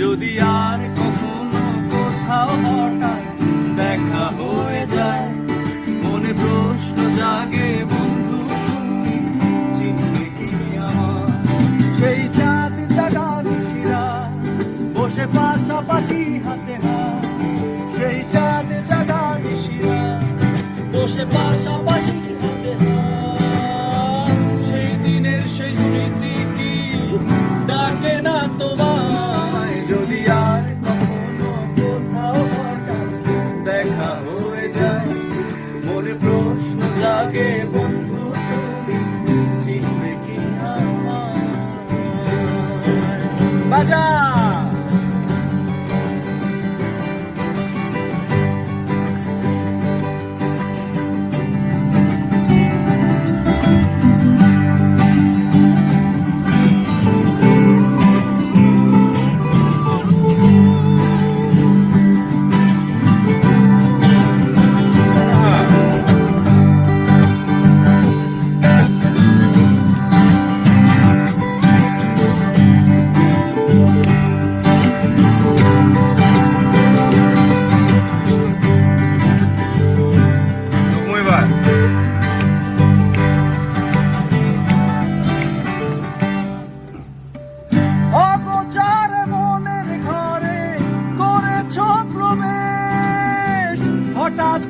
যদি আর কখনো কোথাও হঠাৎ দেখা হয়ে যায়, মনে প্রশ্ন জাগে, বন্ধু চিনবে কি আমার? সেই চাঁদ জাগা নিশিরা বসে পাশাপাশি হাতে হাত সেই চাঁদ জাগা নিশিরা বসে পাশাপাশি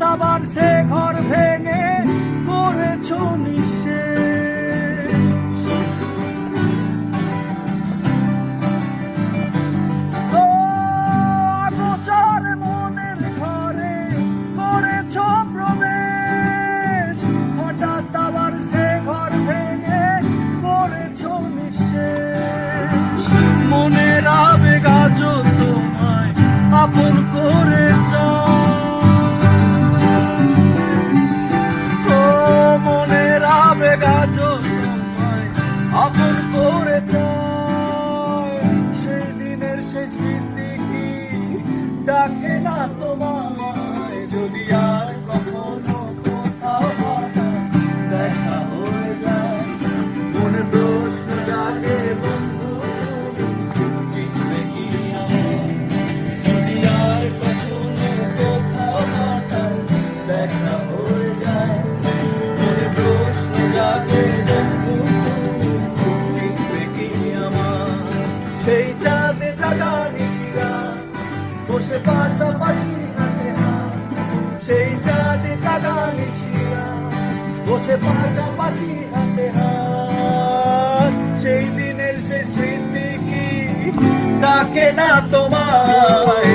আবার সে ঘর ভেঙে করেছ ডাকে না তোমায়, যদি আর কখনো কোথাও দেখা হয়ে যায়। মনে প্রশ্ন জাগে, বন্ধু কি যদি আর মনে জাগা নিশিরা বসে পাশাপাশি হাতে হাত। সেই দিনের সেই স্মৃতি কি? ডাকে না তোমায়।